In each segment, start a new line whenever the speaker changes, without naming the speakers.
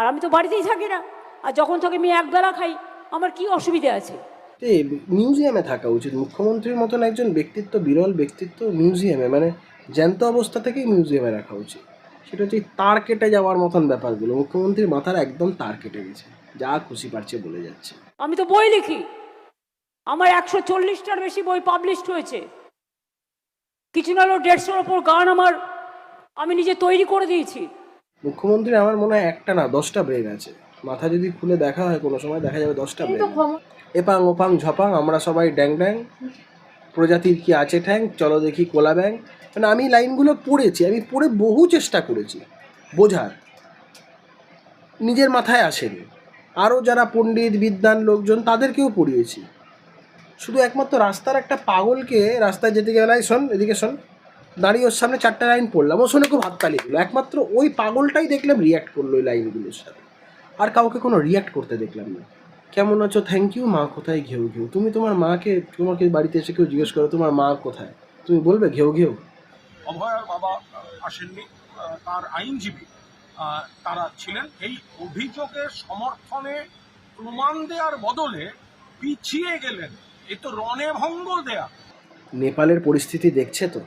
আর আমি তো বাড়িতেই থাকি না। আর যখন থাকি আমি একবেলা খাই আমার কি অসুবিধা আছে?
মিউজিয়ামে থাকা উচিত। মুখ্যমন্ত্রীর মতন একজন ব্যক্তিত্ব বিরল ব্যক্তিত্ব মিউজিয়ামে মানে জ্যান্ত অবস্থা থেকেই মিউজিয়ামে রাখা উচিত। সেটা হচ্ছে তার কেটে যাওয়ার মতন ব্যাপারগুলো। মুখ্যমন্ত্রীর মাথার একদম তার কেটে গেছে। যা খুশি পারছে বলে যাচ্ছে।
আমি তো বই লিখি। আমার একশো চল্লিশটার বেশি বই পাবলিশড হয়েছে। কিছু না হলেও দেড়শোর ওপর গান আমার আমি নিজে তৈরি করে দিয়েছি।
মুখ্যমন্ত্রী আমার মনে হয় একটা না দশটা ব্রেন আছে। মাথা যদি খুলে দেখা হয় কোনো সময় দেখা যাবে দশটা ব্রেন এপাং ওপাং ঝপাং আমরা সবাই ড্যাং ড্যাং। প্রজাতির কি আছে ঠ্যাং? চলো দেখি কোলা ব্যাং। মানে আমি লাইনগুলো পড়েছি আমি পড়ে বহু চেষ্টা করেছি বোঝার। নিজের মাথায় আসেনি। আরও যারা পণ্ডিত বিদ্বান লোকজন তাদেরকেও পড়িয়েছি। শুধু একমাত্র রাস্তার একটা পাগলকে রাস্তায় যেতে গেলে শোন এদিকে শোন। দাঁড়িয়ে ওর সামনে চারটে লাইন পড়লাম। ও শুনে খুব হাততালি দিল। একমাত্র ওই পাগলটাই দেখলাম রিয়াক্ট করল ওই লাইনগুলোর সাথে। আর কাউকে কোনো রিয়াক্ট করতে দেখলাম না। কেমন আছো? থ্যাংক ইউ মা কোথায়? ঘেউ ঘেউ। তুমি তোমার মাকে তোমাকে বাড়িতে এসে কেউ জিজ্ঞেস করো তোমার মা কোথায়? তুমি বলবে ঘেউ ঘেউ।
অভয়ার বাবা আসেননি। তার আইনজীবী তারা ছিলেন। এই অভিযোগের সমর্থনে প্রমাণ দেওয়ার বদলে পিছিয়ে গেলেন। এ তো রণে ভঙ্গ দেয়া।
নেপালের পরিস্থিতি দেখছে তো?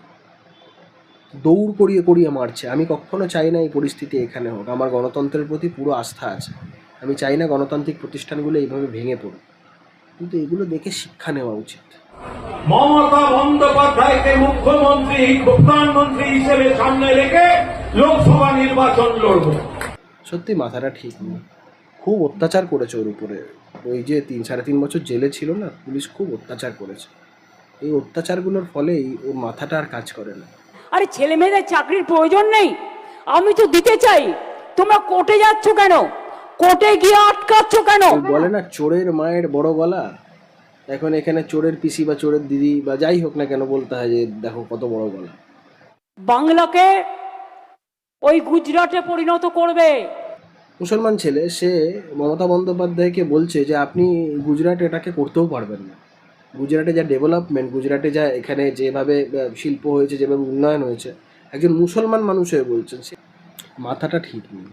দৌড় করিয়ে করিয়ে মারছে। আমি কখনো চাই না এই পরিস্থিতি এখানে হোক। আমার গণতন্ত্রের প্রতি পুরো আস্থা আছে। আমি চাই না গণতান্ত্রিক প্রতিষ্ঠানগুলো এইভাবে ভেঙে পড়ুক। কিন্তু এগুলো দেখে শিক্ষা নেওয়া উচিত।
মমতা বন্দ্যোপাধ্যায়কে মুখ্যমন্ত্রী প্রধানমন্ত্রী হিসেবে সামনে রেখে লোকসভা নির্বাচন লড়ব।
সত্যি মাথাটা ঠিক নেই। খুব অত্যাচার করেছে ওর উপরে। ওই যে তিন সাড়ে তিন বছর জেলে ছিল না পুলিশ খুব অত্যাচার করেছে। এই অত্যাচারগুলোর ফলেই ওর মাথাটা আর কাজ করে না।
আরে ছেলে মেয়েদের চাকরির প্রয়োজন নেই। আমি তো দিতে চাই। তোমরা কোর্টে যাচ্ছ কেন? কোর্টে গিয়ে আটকাচ্ছ কেন?
বলে না চোরের মায়ের বড় গলা? এখন এখানে চোরের পিসি বা চোরের দিদি বা যাই হোক না কেন বলতে হয় যে দেখো কত বড় গলা।
বাংলাকে ওই গুজরাটে পরিণত করবে।
মুসলমান ছেলে সে মমতা বন্দ্যোপাধ্যায়কে বলছে যে আপনি গুজরাট এটাকে করতেও পারবেন না। গুজরাটে যা ডেভেলপমেন্ট গুজরাটে যা এখানে যেভাবে শিল্প হয়েছে, যেভাবে উন্নয়ন হয়েছে, একজন মুসলমান মানুষ হয়ে বলছেন সে। মাথাটা ঠিক নেই।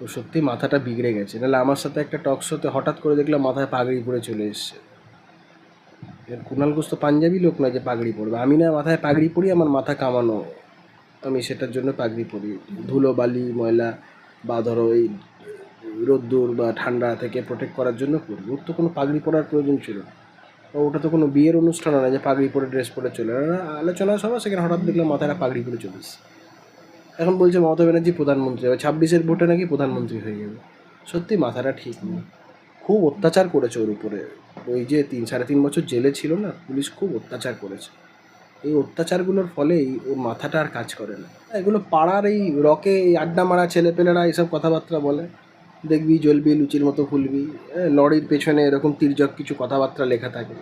ও সত্যি মাথাটা বিগড়ে গেছে। নাহলে আমার সাথে একটা টক শোতে হঠাৎ করে দেখলাম মাথায় পাগড়ি পরে চলে এসছে। এর কুণাল ঘোষ তো পাঞ্জাবি লোক নয় যে পাগড়ি পরবে। আমি না মাথায় পাগড়ি পরি, আমার মাথা কামানো। আমি সেটার জন্য পাগড়ি পরি। ধুলো, বালি, ময়লা বা ধরো এই রোদ্দুর বা ঠান্ডা থেকে প্রোটেক্ট করার জন্য পরি ওর তো কোনো পাগড়ি পরার প্রয়োজন ছিল না। ওটা তো কোনো বিয়ের অনুষ্ঠান না, যে পাগড়ি পরে ড্রেস পরে চলে না, আলোচনা সভা, সেখানে হঠাৎ দেখলাম মাথায় পাগড়ি পরে চলে এখন বলছে মমতা ব্যানার্জি প্রধানমন্ত্রী হবে ছাব্বিশের ভোটে নাকি প্রধানমন্ত্রী হয়ে যাবে। সত্যি মাথাটা ঠিক নেই। খুব অত্যাচার করেছে ওর উপরে। ওই যে তিন, সাড়ে তিন বছর জেলে ছিল না, পুলিশ খুব অত্যাচার করেছে। এই অত্যাচারগুলোর ফলেই ওর মাথাটা আর কাজ করে না। এগুলো পাড়ার এই রকে, এই আড্ডা মারা ছেলেপেলেরা, এইসব কথাবার্তা বলে। দেখবি, জ্বলবি, লুচির মতো ফুলবি লরির পেছনে এরকম তির্যক কিছু কথাবার্তা লেখা থাকে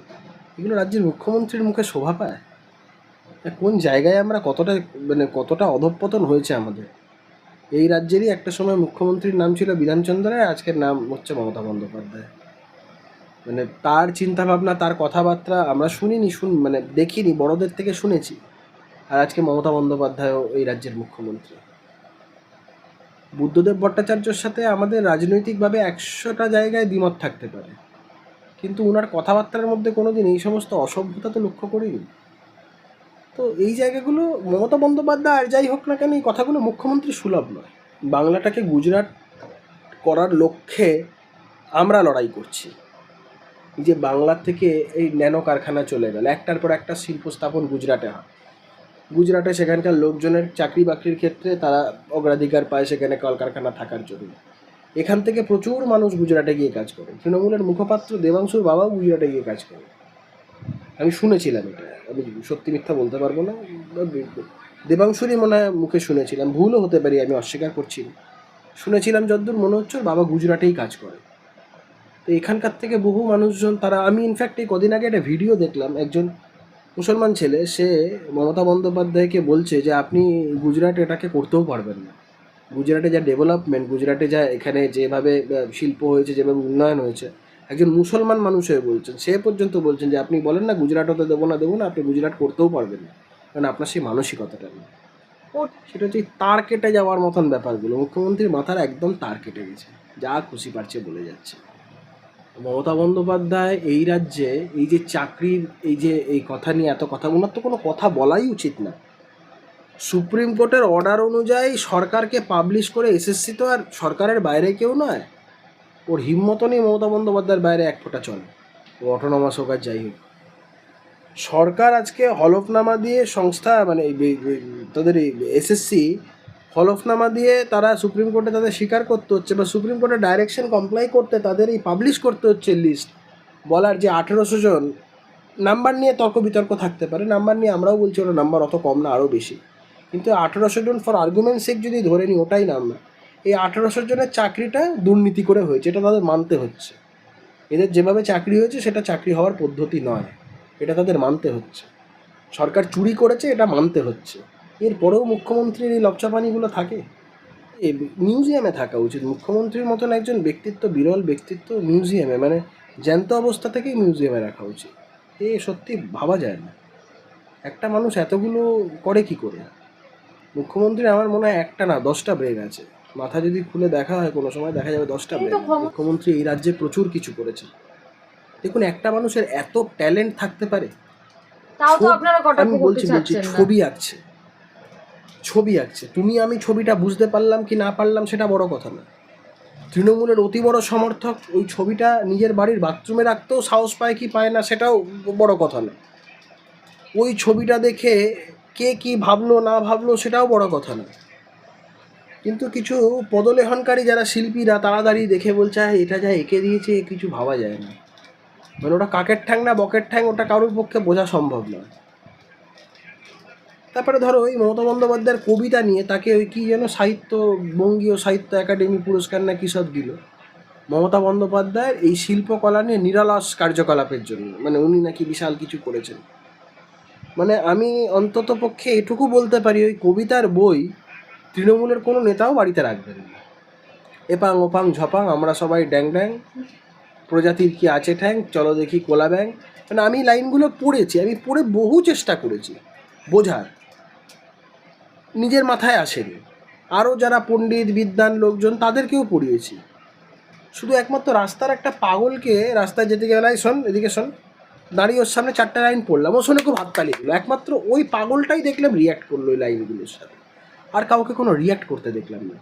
এগুলো রাজ্যের মুখ্যমন্ত্রীর মুখে শোভা পায়? কোন জায়গায় আমরা কতটা মানে কতটা অধঃপতন হয়েছে আমাদের? এই রাজ্যেরই একটা সময় মুখ্যমন্ত্রীর নাম ছিল বিধানচন্দ্র রায় আজকের নাম হচ্ছে মমতা বন্দ্যোপাধ্যায় মানে তার চিন্তাভাবনা, তার কথাবার্তা আমরা শুনিনি, শুন মানে দেখিনি, বড়দের থেকে শুনেছি। আর আজকে মমতা বন্দ্যোপাধ্যায়ও এই রাজ্যের মুখ্যমন্ত্রী। বুদ্ধদেব ভট্টাচার্যর সাথে আমাদের রাজনৈতিকভাবে একশোটা জায়গায় দ্বিমত থাকতে পারে। কিন্তু ওনার কথাবার্তার মধ্যে কোনো দিন এই সমস্ত অসভ্যতা তো লক্ষ্য করিনি। তো এই জায়গাগুলো মমতা বন্দ্যোপাধ্যায় আর যাই হোক না কেন এই কথাগুলো মুখ্যমন্ত্রী সুলভ নয়। বাংলাটাকে গুজরাট করার লক্ষ্যে আমরা লড়াই করছি। যে বাংলা থেকে এই ন্যানো কারখানা চলে গেল, একটার পর একটা শিল্প স্থাপন গুজরাটে হয়। গুজরাটে সেখানকার লোকজনের চাকরি বাকরির ক্ষেত্রে তারা অগ্রাধিকার পায় সেখানে কলকারখানা থাকার জন্য। এখান থেকে প্রচুর মানুষ গুজরাটে গিয়ে কাজ করে। তৃণমূলের মুখপাত্র দেবাংশুর বাবাও গুজরাটে গিয়ে কাজ করে। আমি শুনেছিলাম এটা। আমি সত্যি মিথ্যা বলতে পারব না। দেবাংশুরই মনে হয় মুখে শুনেছিলাম। ভুলও হতে পারি, আমি অস্বীকার করছি। শুনেছিলাম যদ্দূর মনে হচ্ছে বাবা গুজরাটেই কাজ করে। তো এখানকার থেকে বহু মানুষজন তারা, আমি ইনফ্যাক্ট এই কদিন আগে একটা ভিডিও দেখলাম। একজন মুসলমান ছেলে, সে মমতা বন্দ্যোপাধ্যায়কে বলছে যে, আপনি গুজরাটে এটাকে করতেও পারবেন না। গুজরাটে যা ডেভেলপমেন্ট গুজরাটে যা এখানে যেভাবে শিল্প হয়েছে, যেভাবে উন্নয়ন হয়েছে, একজন মুসলমান মানুষ হয়ে বলছেন। সে পর্যন্ত বলছেন যে, আপনি বলেন না গুজরাট হতে দেবো না দেবো না, আপনি গুজরাট করতেও পারবেন না। কারণ আপনার সেই মানসিকতাটা নেই। ও সেটা হচ্ছে তার কেটে যাওয়ার মতন ব্যাপারগুলো। মুখ্যমন্ত্রীর মাথার একদম তার কেটে গেছে। যা খুশি পারছে বলে যাচ্ছে। মমতা বন্দ্যোপাধ্যায় এই রাজ্যে এই যে চাকরির এই যে এই কথা নিয়ে এত কথা, ওনার তো কোনো কথা বলাই উচিত না। সুপ্রিম কোর্টের অর্ডার অনুযায়ী সরকারকে পাবলিশ করে এসএসসি তো আর সরকারের বাইরে কেউ নয়। ওর হিম্মত নেই মমতা বন্দ্যোপাধ্যায়ের বাইরে এক ফোঁটা চলে। ও অটোনমাস হোক আর যাই হোক। সরকার আজকে হলফনামা দিয়ে সংস্থা মানে তাদের এসএসসি হলফনামা দিয়ে তারা সুপ্রিম কোর্টে তাদের স্বীকার করতে হচ্ছে বা সুপ্রিম কোর্টের ডাইরেকশন কমপ্লাই করতে তাদের এই পাবলিশ করতে হচ্ছে লিস্ট বলার যে আঠেরোশো জন নাম্বার নিয়ে তর্ক বিতর্ক থাকতে পারে। নাম্বার নিয়ে আমরাও বলছি ওটা নাম্বার অত কম না, আরও বেশি। কিন্তু আঠেরোশো জন ফর আর্গুমেন্ট সেক যদি ধরে নিই, ওটাই নাম্বার এই আঠেরোশো জনের চাকরিটা দুর্নীতি করে হয়েছে, এটা তাদের মানতে হচ্ছে। এদের যেভাবে চাকরি হয়েছে, সেটা চাকরি হওয়ার পদ্ধতি নয়। এটা তাদের মানতে হচ্ছে। সরকার চুরি করেছে, এটা মানতে হচ্ছে। এরপরেও মুখ্যমন্ত্রীর এই লপচাপানিগুলো থাকে? এ মিউজিয়ামে থাকা উচিত। মুখ্যমন্ত্রীর মতন একজন ব্যক্তিত্ব বিরল ব্যক্তিত্ব মিউজিয়ামে মানে জ্যান্ত অবস্থা থেকেই মিউজিয়ামে রাখা উচিত। এ সত্যি ভাবা যায় না। একটা মানুষ এতগুলো করে কি করে? মুখ্যমন্ত্রী আমার মনে হয় একটা না দশটা ব্রেন আছে। মাথা যদি খুলে দেখা হয় কোনো সময় দেখা যাবে দশটা ব্রেন। মুখ্যমন্ত্রী এই রাজ্যে প্রচুর কিছু করেছে দেখুন একটা মানুষের এত ট্যালেন্ট থাকতে পারে? আমি বলছি বলছি ছবি আঁকছে। ছবি আঁকছে। তুমি আমি ছবিটা বুঝতে পারলাম কি না পারলাম সেটা বড় কথা না। তৃণমূলের অতি বড় সমর্থক ওই ছবিটা নিজের বাড়ির বাথরুমে রাখতেও সাহস পায় কি পায় না সেটাও বড় কথা না। ওই ছবিটা দেখে কে কি ভাবলো না ভাবলো সেটাও বড় কথা না। কিন্তু কিছু পদলেহনকারী যারা শিল্পীরা তাড়াতাড়ি দেখে বলছে "হ্যাঁ, এটা যা এঁকে দিয়েছে কিছু ভাবা যায় না। মানে ওটা কাকের ঠ্যাং না বকের ঠ্যাং ওটা কারোর পক্ষে বোঝা সম্ভব নয়। তারপরে ধরো ওই মমতা বন্দ্যোপাধ্যায়ের কবিতা নিয়ে তাকে ওই কী যেন সাহিত্য, বঙ্গীয় সাহিত্য একাডেমি পুরস্কার না কী সব দিল? মমতা বন্দ্যোপাধ্যায়ের এই শিল্পকলা নিয়ে নিরালস কার্যকলাপের জন্য। মানে উনি নাকি বিশাল কিছু করেছেন। মানে আমি অন্তত পক্ষে এটুকু বলতে পারি, ওই কবিতার বই তৃণমূলের কোনো নেতাও বাড়িতে রাখবেন না। এপাং ওপাং ঝপাং, আমরা সবাই ড্যাং ড্যাং। প্রজাতির কি আছে ঠ্যাং, চলো দেখি কোলা ব্যাং। মানে আমি লাইনগুলো পড়েছি, আমি পড়ে বহু চেষ্টা করেছি, বোঝার। নিজের মাথায় আসেনি। আরও যারা পণ্ডিত বিদ্যান লোকজন, তাদেরকেও পড়িয়েছি। শুধু একমাত্র রাস্তার একটা পাগলকে রাস্তায় যেতে গেলে শোন, এদিকে শোন, দাঁড়িয়ে ওর সামনে চারটা লাইন পড়লাম। ও শুনে খুব হাততালি দিল। একমাত্র ওই পাগলটাই দেখলাম রিয়াক্ট করল ওই লাইনগুলোর সাথে। আর কাউকে কোনো রিয়াক্ট করতে দেখলাম না।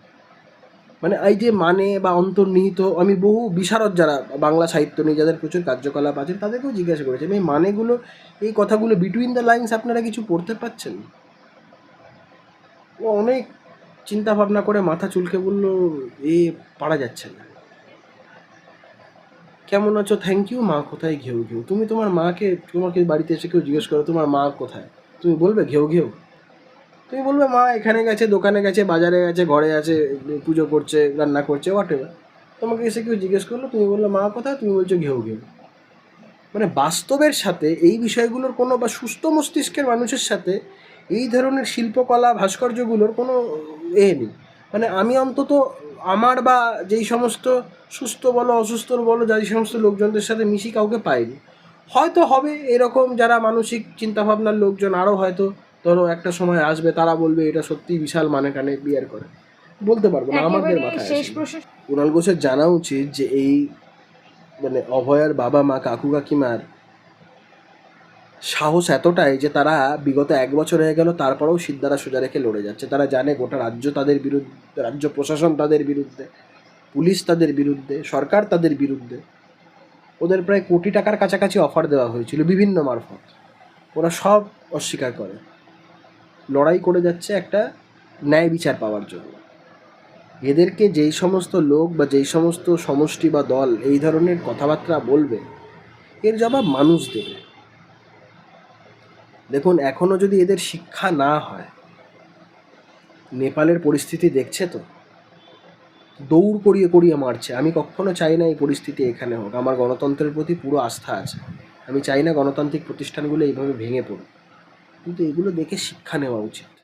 মানে এই যে মানে বা অন্তর্নিহিত, আমি বহু বিশারদ যারা বাংলা সাহিত্য নিয়ে যাদের প্রচুর কার্যকলাপ আছে, তাদেরকেও জিজ্ঞাসা করেছি এই মানেগুলো, এই কথাগুলো বিটুইন দ্য লাইন্স আপনারা কিছু পড়তে পারছেন? ও অনেক চিন্তা ভাবনা করে মাথা চুলকে বলল, এ পারা যাচ্ছে না। কেমন আছো? থ্যাংক ইউ মা। কোথায় ঘেউ ঘেউ? তুমি তোমার মাকে, তোমাকে বাড়িতে এসে কেউ জিজ্ঞেস করো, তোমার মা কোথায়? তুমি বলবে ঘেউ ঘেউ? তুমি বলবে, মা এখানে গেছে, দোকানে গেছে, বাজারে গেছে, ঘরে আছে, পুজো করছে, রান্না করছে হোয়াট এভার তোমাকে এসে কেউ জিজ্ঞেস করল, তুমি বললে, মা, কোথায়? তুমি বলছো ঘেউ ঘেউ। মানে বাস্তবের সাথে এই বিষয়গুলোর কোনো বা সুস্থ মস্তিষ্কের মানুষের সাথে এই ধরনের শিল্পকলা ভাস্কর্যগুলোর কোনো এ নেই। মানে আমি অন্তত আমার বা যেই সমস্ত সুস্থ বলো অসুস্থ বলো যেই সমস্ত লোকজনদের সাথে মিশি কাউকে পাইনি। হয়তো হবে এরকম যারা মানসিক চিন্তাভাবনার লোকজন আরও হয়তো ধরো একটা সময় আসবে তারা বলবে এটা সত্যি বিশাল মানে কানে বিয়ার করে। বলতে পারব না আমাদের মাথায় কুণাল ঘোষের জানা উচিত যে এই মানে অভয়ার বাবা মা কাকু কাকিমার সাহস এতটাই যে তারা বিগত এক বছর হয়ে গেল, তারপরেও সিদ্ধারা সোজা রেখে লড়ে যাচ্ছে। তারা জানে গোটা রাজ্য তাদের বিরুদ্ধে, রাজ্য প্রশাসন তাদের বিরুদ্ধে, পুলিশ তাদের বিরুদ্ধে, সরকার তাদের বিরুদ্ধে। ওদের প্রায় কোটি টাকার কাছাকাছি অফার দেওয়া হয়েছিল, বিভিন্ন মারফত। ওরা সব অস্বীকার করে। লড়াই করে যাচ্ছে একটা ন্যায় বিচার পাওয়ার জন্য। এদেরকে যেই সমস্ত লোক বা যেই সমস্ত সমষ্টি বা দল এই ধরনের কথাবার্তা বলবে, এর জবাব মানুষ দেবে। দেখুন এখনও যদি এদের শিক্ষা না হয়, নেপালের পরিস্থিতি দেখছে তো? দৌড় করিয়ে করিয়ে মারছে। আমি কখনো চাই না এই পরিস্থিতি এখানে হোক। আমার গণতন্ত্রের প্রতি পুরো আস্থা আছে। আমি চাই না গণতান্ত্রিক প্রতিষ্ঠানগুলো এইভাবে ভেঙে পড়ুক। কিন্তু এগুলো দেখে শিক্ষা নেওয়া উচিত।